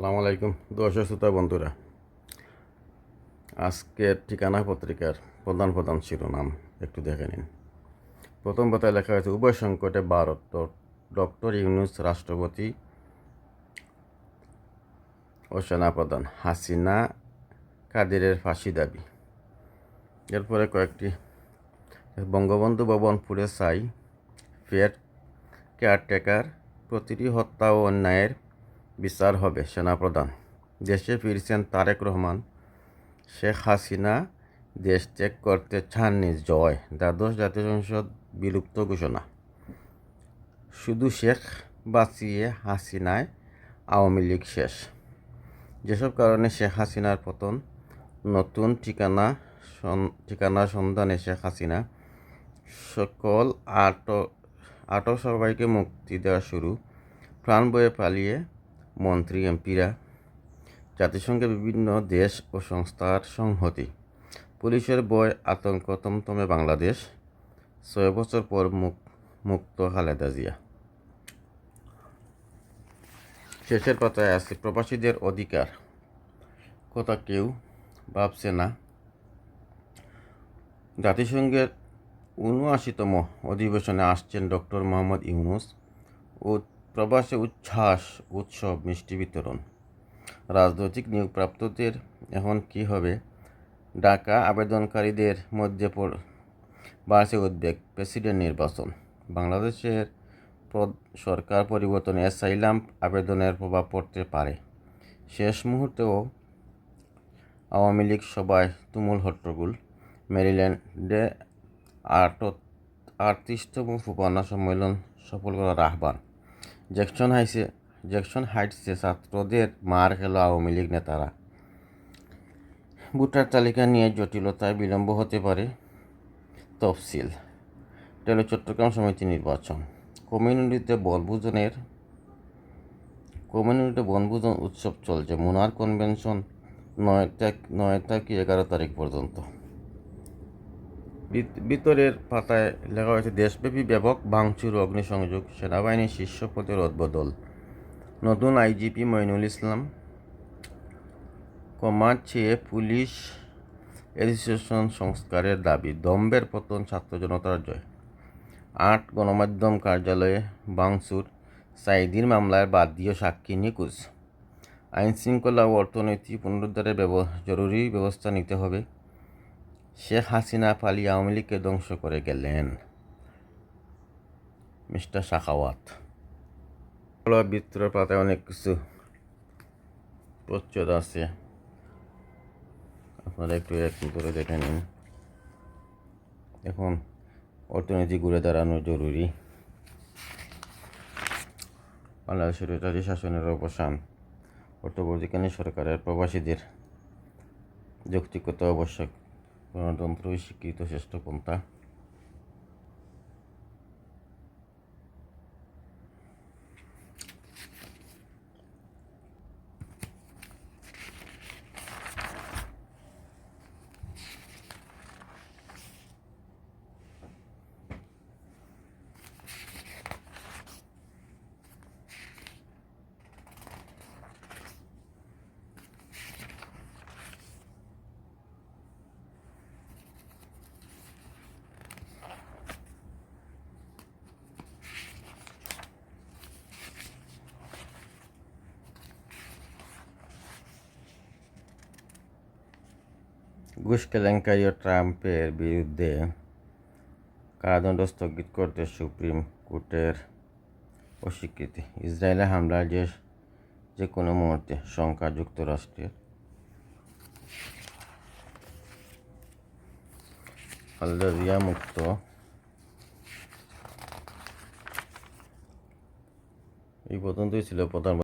সালাম আলাইকুম দর্শক শ্রোতা বন্ধুরা। আজকের ঠিকানা পত্রিকার প্রধান প্রধান শিরোনাম একটু দেখে নিন। প্রথম পাতায় লেখা হয়েছে উভয় সংকটে ভারত ডক্টর ইউনুস রাষ্ট্রপতি ও সেনাপ্রধান হাসিনা কাদিরের ফাঁসি দাবি। এরপরে কয়েকটি, বঙ্গবন্ধু ভবন পুড়ে চাই ফের কেয়ারটেকার প্রতিটি হত্যা ও অন্যায়ের বিচার হবে সেনাপ্রধান দেশে ফিরছেন তারেক রহমান শেখ হাসিনা দেশ ত্যাগ করতে চাননি। জয়, দ্বাদশ জাতীয় সংসদ বিলুপ্ত ঘোষণা। শুধু শেখ বাঁচিয়ে হাসিনায় আওয়ামী লীগ শেষ। যেসব কারণে শেখ হাসিনার পতন, নতুন ঠিকানা ঠিকানা সন্ধানে শেখ হাসিনা সকল আটক আটক সবাইকে মুক্তি দেওয়া শুরু। প্রাণ বয়ে পালিয়ে মন্ত্রী, এমপিরা, জাতিসংঘের বিভিন্ন দেশ ও সংস্থার সংহতি। পুলিশের বয় আতঙ্ক তমতমে বাংলাদেশ। ছয় বছর পর মুক- মুক্ত খালেদা জিয়া। শেষের পাতায় আছে, প্রবাসীদের অধিকার। কথা কেউ ভাবছে না। জাতিসংঘের উনআশিতম অধিবেশনে আসছেন ডক্টর মোহাম্মদ ইউনুস ও প্রবাসে উচ্ছ্বাস, উৎসব, মিষ্টি বিতরণ। রাজনৈতিক নিয়োগপ্রাপ্তদের এখন কি হবে? ডাকা আবেদনকারীদের মধ্যে পড়- বাড়ছে উদ্বেগ। প্রেসিডেন্ট নির্বাচন। বাংলাদেশের সরকার পরিবর্তনে অ্যাসাইলাম আবেদনের প্রভাব পড়তে পারে। শেষ মুহূর্তেও আওয়ামী লীগ সভায় তুমুল হট্টগোল। মেরিল্যান্ডে আট আটত্রিশতম ফুপানা সম্মেলন সফল করার আহ্বান। জ্যাকসন হাইসে জ্যাকসন হাইটসে ছাত্রদের মার খেল আওয়ামী লীগ নেতারা। ভোটার তালিকা নিয়ে জটিলতায় বিলম্ব হতে পারে তফসিল। টেলো চট্টগ্রাম সমিতি নির্বাচন। কমিউনিটিতে বনভোজনের, কমিউনিটিতে বনভোজন উৎসব চলছে। মুনার কনভেনশন নয় তারিখ, নয় থেকে এগারো তারিখ পর্যন্ত। ভিতরের পাতায় লেখা হয়েছে, দেশব্যাপী ব্যাপক ভাঙচুর, অগ্নিসংযোগ সেনাবাহিনীর শীর্ষ পদের রদবদল নতুন আইজিপি মইনুল ইসলাম কমার চেয়ে পুলিশ অ্যাসোসিয়েশন সংস্কারের দাবি দম্বের পতন, ছাত্র জনতার জয়। আট গণমাধ্যম কার্যালয়ে ভাঙচুর সাইদির মামলায় বাদীয় সাক্ষী নিখোঁজ। আইনশৃঙ্খলা ও অর্থনৈতিক পুনরুদ্ধারের ব্যব- জরুরি ব্যবস্থা নিতে হবে। শেখ হাসিনা পালিয়ে আওয়ামী লীগকে ধ্বংস করে গেলেন। মিস্টার শাখাওয়াত। ভিতরের পাতায় অনেক কিছু প্রচ্ছদ আছে। আপনারা একটু একটু করে দেখে নিন। এখন অর্থনীতি ঘুরে দাঁড়ানো জরুরি। বাংলাদেশের এটারি শাসনের অবসান অর্থবর্তীকালীন সরকারের প্রবাসীদের যৌক্তিকতা আবশ্যক। গণতন্ত্রই স্বীকৃত শ্রেষ্ঠ পন্থা ঘুষ কেলেঙ্কারি ও ট্রাম্পের বিরুদ্ধে কারাদণ্ড স্থগিত করতে সুপ্রিম কোর্টের অস্বীকৃতি। ইসরায়েলে হামলার যে যে কোনো মুহূর্তে শঙ্কা যুক্তরাষ্ট্রের। আলদারিয়া মুক্ত। এই পর্যন্তই ছিল প্রধান